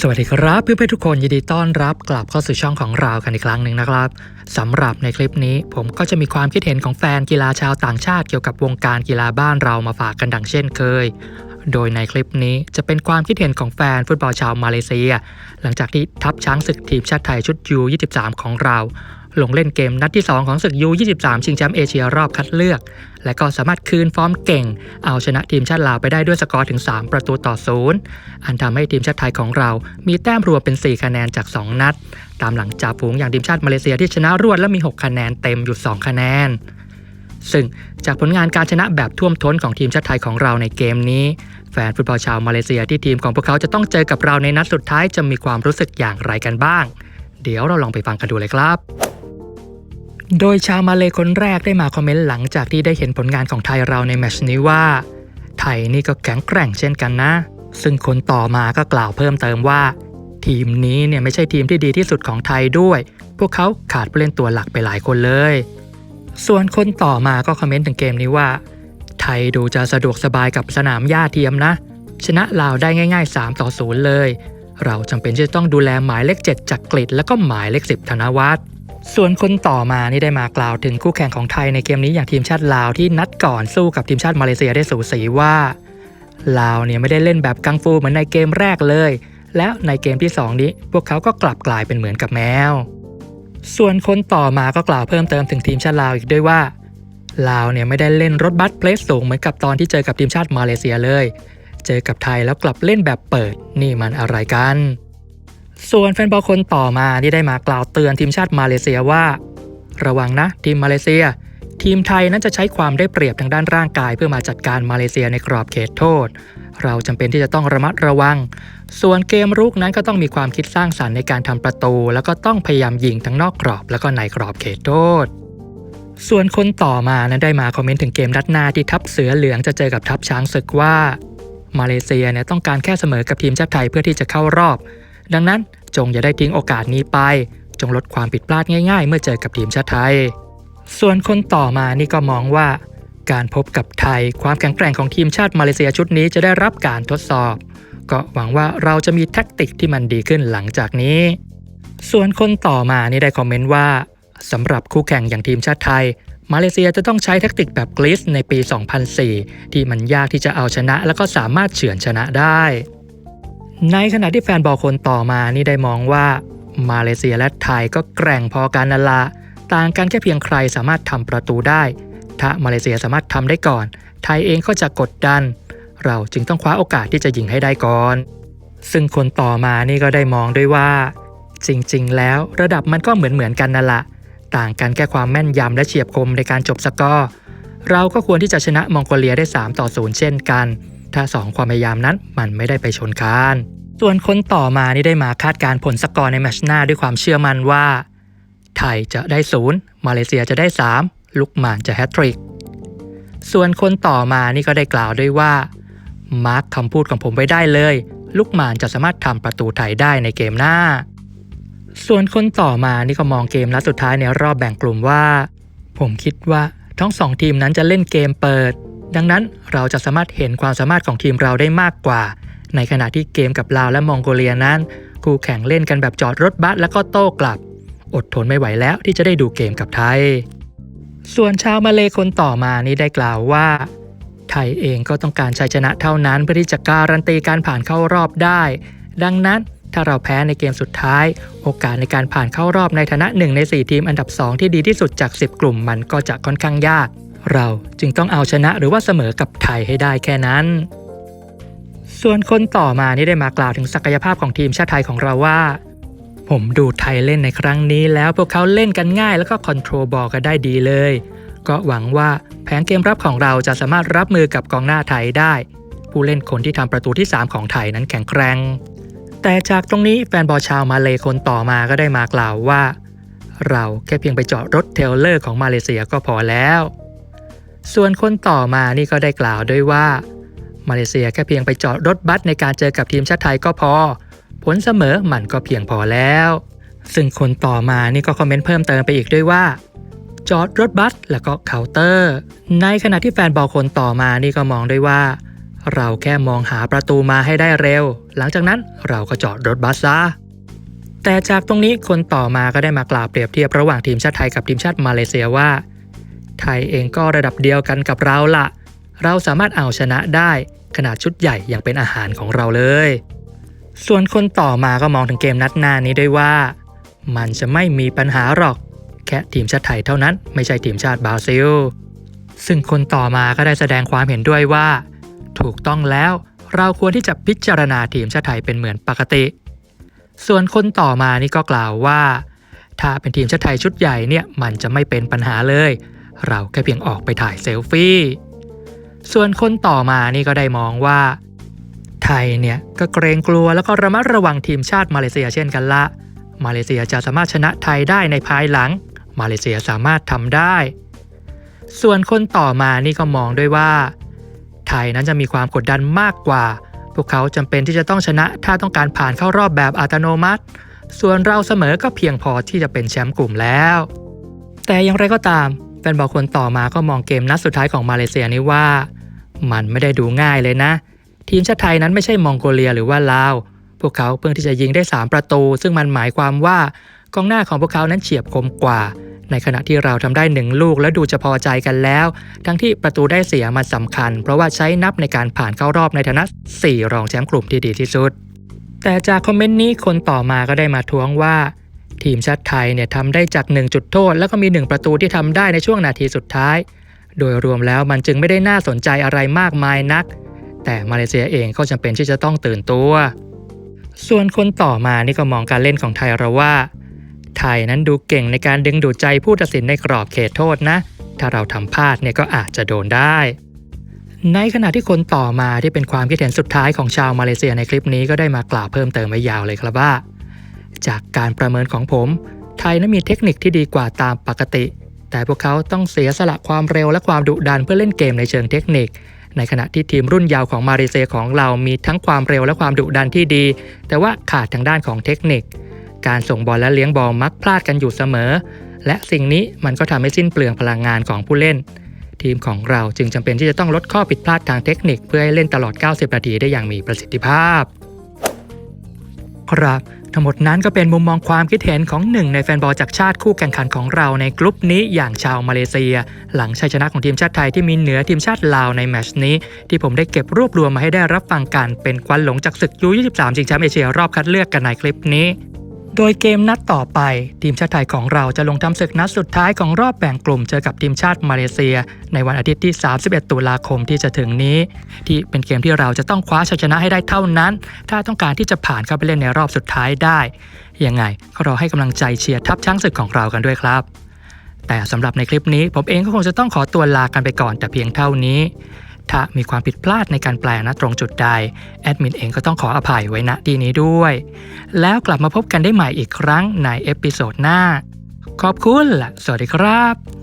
สวัสดีครับเพื่อนๆทุกคนยินดีต้อนรับกลับเข้าสู่ช่องของเรากันอีกครั้งหนึ่งนะครับสำหรับในคลิปนี้ผมก็จะมีความคิดเห็นของแฟนกีฬาชาวต่างชาติเกี่ยวกับวงการกีฬาบ้านเรามาฝากกันดังเช่นเคย โดยในคลิปนี้จะเป็นความคิดเห็นของแฟนฟุตบอลชาวมาเลเซีย หลังจากที่ทัพช้างศึกทีมชาติไทยชุดยู23ของเรา ลงเล่นเกมนัดที่ 2 ของศึกยู23 ชิงแชมป์เอเชียรอบคัดเลือก และก็สามารถคืนฟอร์มเก่ง เอาชนะทีมชาติลาวไปได้ด้วยสกอร์ถึง 3 ประตูต่อศูนย์อันทำให้ทีมชาติไทยของเรา มีแต้มรวมเป็น 4 คะแนนจาก 2 นัด ตามหลังจ่าฝูงอย่างทีมชาติมาเลเซียที่ชนะรวดและมี 6 คะแนนเต็มอยู่ 2 คะแนน ซึ่งจากผลงานการชนะแบบท่วมท้นของทีมชาติไทยของเราในเกมนี้ แฟนฟุตบอลชาวมาเลเซียที่ทีมของพวกเขาจะต้องเจอกับเราในนัดสุดท้ายจะมีความรู้สึกอย่างไรกันบ้าง เดี๋ยวเราลองไปฟังกันดูเลยครับ โดยชาวมาเลคนแรกได้มาคอมเมนต์หลังจากที่ได้เห็นผลงานของไทยเราในแมชนี้ว่า ไทยนี่ก็แข็งแกร่งเช่นกันนะ ซึ่งคนต่อมาก็กล่าวเพิ่มเติมว่า ทีมนี้เนี่ยไม่ใช่ทีมที่ดีที่สุดของไทยด้วย พวกเขาขาดผู้เล่นตัวหลักไปหลายคนเลย ส่วนคนต่อมาก็คอมเมนต์ถึงเกมนี้ว่า ไทยดูจะสะดวกสบายกับสนามหญ้าเทียมนะ ชนะลาวได้ง่าย ๆ 3 ต่อ 0 เลย เราจำเป็นที่จะต้องดูแลหมายเลข 7จักกริดแล้วก็หมายเลข 10 ธนวัฒน์ ส่วนคนต่อมานี่ได้มากล่าวถึงคู่แข่งของไทยในเกมนี้อย่างทีมชาติลาวที่นัดก่อนสู้กับทีมชาติมาเลเซียได้สูสีว่าลาวเนี่ยไม่ได้เล่นแบบกังฟูเหมือนในเกมแรกเลย แล้วในเกมที่ 2 นี้ พวกเขาก็กลับกลายเป็นเหมือนกับแมว ส่วนคนต่อมาก็กล่าวเพิ่มเติมถึงทีมชาติลาวอีกด้วยว่าลาวเนี่ยไม่ได้เล่นรถบัสเพลสสูงเหมือนกับตอนที่เจอกับทีมชาติมาเลเซียเลย เจอกับไทยแล้วกลับเล่นแบบเปิดนี่มันอะไรกัน ส่วนแฟนบอลคนต่อมาที่ได้มากล่าวเตือนทีมชาติมาเลเซียว่า ระวังนะทีมมาเลเซีย ทีมไทยนั้นจะใช้ความได้เปรียบทางด้านร่างกาย เพื่อมาจัดการมาเลเซียในกรอบเขตโทษ เราจำเป็นที่จะต้องระมัดระวัง ส่วนเกมรุกนั้นก็ต้องมีความคิดสร้างสรรค์ในการทำประตู แล้วก็ต้องพยายามยิงทั้งนอกกรอบ แล้วก็ในกรอบเขตโทษส่วนคนต่อมานั้นได้มาคอมเมนต์ถึงเกมนัดหน้าที่ทัพเสือเหลืองจะเจอกับทัพช้างศึกว่า มาเลเซียเนี่ยต้องการแค่เสมอกับทีมชาติไทยเพื่อที่จะเข้ารอบ ดังนั้นจงอย่าได้ทิ้งโอกาสนี้ไป จงลดความผิดพลาดง่าย ๆ เมื่อเจอกับทีมชาติไทย ส่วนคนต่อมานี่ก็มองว่า การพบกับไทย ความแข็งแกร่งของทีมชาติมาเลเซียชุดนี้จะได้รับการทดสอบ ก็หวังว่าเราจะมีแท็กติกที่มันดีขึ้นหลังจากนี้ ส่วนคนต่อมานี่ได้คอมเมนต์ว่าสำหรับคู่แข่งอย่างทีมชาติไทย มาเลเซียจะต้องใช้แท็กติกแบบกลิสในปี 2004 ที่มันยากที่จะเอาชนะ แล้วก็สามารถเฉือนชนะได้ ในขณะที่แฟนบอลคนต่อมานี่ได้มองว่ามาเลเซียและไทยก็แกร่งพอกันนั่นละต่างกันแค่เพียงใครสามารถทำประตูได้ ถ้ามาเลเซียสามารถทำได้ก่อน ไทยเองก็จะกดดัน เราจึงต้องคว้าโอกาสที่จะยิงให้ได้ก่อน ซึ่งคนต่อมานี่ก็ได้มองด้วยว่า จริงๆ แล้วระดับมันก็เหมือนๆกันนั่นละต่างกันแค่ความแม่นยำและเฉียบคมในการจบสกอร์เราก็ควรที่จะชนะมองโกเลียได้ 3 ต่อ 0 เช่นกัน ถ้า 2 ความพยายามนั้นมันไม่ได้ไปชนคานส่วนคนต่อมานี่ได้มาคาดการณ์ผลสกอร์ในแมชหน้าด้วยความเชื่อมั่นว่า ไทยจะได้0มาเลเซียจะได้ 3 ลุกหมานจะแฮตทริก ส่วนคนต่อมานี่ก็ได้กล่าวด้วยว่า มาร์คคำพูดของผมไว้ได้เลย ลุกหมานจะสามารถทำประตูไทยได้ในเกมหน้า ส่วนคนต่อมานี่ก็มองเกมนัดสุดท้ายในรอบแบ่งกลุ่มว่า ผมคิดว่าทั้งสองทีมนั้นจะเล่นเกมเปิด ดังนั้นเราจะสามารถเห็นความสามารถของทีมเราได้มากกว่า ในขณะที่เกมกับลาวและมองโกเลียนั้น คู่แข่งเล่นกันแบบจอดรถบัสแล้วก็โต้กลับ อดทนไม่ไหวแล้วที่จะได้ดูเกมกับไทย ส่วนชาวมาเลคนต่อมานี่ได้กล่าวว่า ไทยเองก็ต้องการชัยชนะเท่านั้นเพื่อที่จะการันตีการผ่านเข้ารอบได้ ดังนั้นถ้าเราแพ้ในเกมสุดท้าย โอกาสในการผ่านเข้ารอบในฐานะหนึ่งใน 4 ทีมอันดับ 2 ที่ดีที่สุดจาก 10 กลุ่มมันก็จะค่อนข้างยาก เราจึงต้องเอาชนะหรือว่าเสมอกับไทยให้ได้แค่นั้น ส่วนคนต่อมานี่ได้มากล่าวถึงศักยภาพของทีมชาติไทยของเราว่า ผมดูไทยเล่นในครั้งนี้แล้วพวกเขาเล่นกันง่ายแล้วก็คอนโทรลบอลกันได้ดีเลย ก็หวังว่าแผนเกมรับของเราจะสามารถรับมือกับกองหน้าไทยได้ ผู้เล่นคนที่ทำประตูที่ 3 ของไทยนั้นแข็งแกร่งแต่จากตรงนี้แฟนบอลชาวมาเลคนต่อมาก็ได้มากล่าวว่า เราแค่เพียงไปจอดรถเทลเลอร์ของมาเลเซียก็พอแล้ว ส่วนคนต่อมานี่ก็ได้กล่าวด้วยว่า มาเลเซียแค่เพียงไปจอดรถบัสในการเจอกับทีมชาติไทยก็พอ ผลเสมอมันก็เพียงพอแล้ว ซึ่งคนต่อมานี่ก็คอมเมนต์เพิ่มเติมไปอีกด้วยว่า จอดรถบัสแล้วก็เคาน์เตอร์ ในขณะที่แฟนบอลคนต่อมานี่ก็มองด้วยว่า เราแค่มองหาประตูมาให้ได้เร็ว หลังจากนั้นเราก็จอดรถบัสซะแต่จากตรงนี้คนต่อมาก็ได้มากล่าวเปรียบเทียบระหว่างทีมชาติไทยกับทีมชาติมาเลเซียว่า ไทยเองก็ระดับเดียวกันกับเราละเราสามารถเอาชนะได้ขนาดชุดใหญ่อย่างเป็นอาหารของเราเลย ส่วนคนต่อมาก็มองถึงเกมนัดหน้านี้ด้วยว่า มันจะไม่มีปัญหาหรอก แค่ทีมชาติไทยเท่านั้นไม่ใช่ทีมชาติบราซิล ซึ่งคนต่อมาก็ได้แสดงความเห็นด้วยว่า ถูกต้องแล้วเราควรที่จะพิจารณาทีมชาติไทยเป็นเหมือนปกติ ส่วนคนต่อมานี่ก็กล่าวว่า ถ้าเป็นทีมชาติไทยชุดใหญ่เนี่ยมันจะไม่เป็นปัญหาเลย เราแค่เพียงออกไปถ่ายเซลฟี่ ส่วนคนต่อมานี่ก็ได้มองว่า ไทยเนี่ยก็เกรงกลัวแล้วก็ระมัดระวังทีมชาติมาเลเซียเช่นกันละ มาเลเซียจะสามารถชนะไทยได้ในภายหลัง มาเลเซียสามารถทำได้ ส่วนคนต่อมานี่ก็มองด้วยว่า ไทยนั้นจะมีความกดดันมากกว่า พวกเขาจำเป็นที่จะต้องชนะถ้าต้องการผ่านเข้ารอบแบบอัตโนมัติ ส่วนเราเสมอก็เพียงพอที่จะเป็นแชมป์กลุ่มแล้ว แต่อย่างไรก็ตาม นบอลคนต่อมาก็มองเกมนัดสุดท้ายของมาเลเซียนี้ว่า มันไม่ได้ดูง่ายเลยนะ ทีมชาติไทยนั้นไม่ใช่มองโกเลียหรือว่าลาว พวกเขาเพิ่งที่จะยิงได้ 3 ประตู ซึ่งมันหมายความว่ากองหน้าของพวกเขานั้นเฉียบคมกว่า ในขณะที่เราทำได้หนึ่งลูกแล้วดูจะพอใจกันแล้ว ทั้งที่ประตูได้เสียมันสำคัญ เพราะว่าใช้นับในการผ่านเข้ารอบในฐานะ 4 รองแชมป์กลุ่มที่ดีที่สุด แต่จากคอมเมนต์นี้คนต่อมาก็ได้มาท้วงว่า ทีมชาติไทยเนี่ยทำได้จาก 1 จุดโทษ แล้วก็มี 1 ประตูที่ทำได้ในช่วงนาทีสุดท้าย โดยรวมแล้วมันจึงไม่ได้น่าสนใจอะไรมากมายนัก แต่มาเลเซียเองก็จำเป็นที่จะต้องตื่นตัว ส่วนคนต่อมานี่ก็มองการเล่นของไทยเราว่า ไทยนั้นดูเก่งในการดึงดูดใจผู้ตัดสินในกรอบเขตโทษนะ ถ้าเราทำพลาดเนี่ยก็อาจจะโดนได้ในขณะที่คนต่อมาที่เป็นความคิดเห็นสุดท้ายของชาวมาเลเซียในคลิปนี้ก็ได้มากล่าวเพิ่มเติมไว้ยาวเลยครับว่า จากการประเมินของผม ไทยนั้นมีเทคนิคที่ดีกว่าตามปกติ แต่พวกเขาต้องเสียสละความเร็วและความดุดันเพื่อเล่นเกมในเชิงเทคนิค ในขณะที่ทีมรุ่นยาวของมาเลเซียของเรามีทั้งความเร็วและความดุดันที่ดี แต่ว่าขาดทางด้านของเทคนิค การส่งบอลและเลี้ยงบอลมักพลาดกันอยู่เสมอ และสิ่งนี้มันก็ทำให้สิ้นเปลืองพลังงานของผู้เล่น ทีมของเราจึงจำเป็นที่จะต้องลดข้อผิดพลาดทางเทคนิค เพื่อให้เล่นตลอด 90 นาทีได้อย่างมีประสิทธิภาพ ครับ ทั้งหมดนั้นก็เป็นมุมมองความคิดเห็นของหนึ่งในแฟนบอลจากชาติคู่แข่งขันของเราในกลุ่มนี้อย่างชาวมาเลเซีย หลังชัยชนะของทีมชาติไทยที่มีเหนือทีมชาติลาวในแมชนี้ ที่ผมได้เก็บรวบรวมมาให้ได้รับฟังกันเป็นควันหลงจากศึกยู23ชิงแชมป์เอเชียรอบคัดเลือกกันในคลิปนี้ โดยเกมนัดต่อไป ทีมชาติไทยของเราจะลงทำศึกนัดสุดท้ายของรอบแบ่งกลุ่มเจอกับทีมชาติมาเลเซีย ในวันอาทิตย์ที่ 31 ตุลาคมที่จะถึงนี้ ที่เป็นเกมที่เราจะต้องคว้าชัยชนะให้ได้เท่านั้น ถ้าต้องการที่จะผ่านเข้าไปเล่นในรอบสุดท้ายได้ยังไงก็รอให้กำลังใจเชียร์ทัพช้างศึกของเรากันด้วยครับ แต่สำหรับในคลิปนี้ผมเองก็คงจะต้องขอตัวลากันไปก่อนแต่เพียงเท่านี้ ถ้ามีความผิดพลาดในการแปลนะตรงจุดใด แอดมินเองก็ต้องขออภัยไว้ณที่นี้ด้วย แล้วกลับมาพบกันได้ใหม่อีกครั้งในเอพิโซดหน้า ขอบคุณและสวัสดีครับ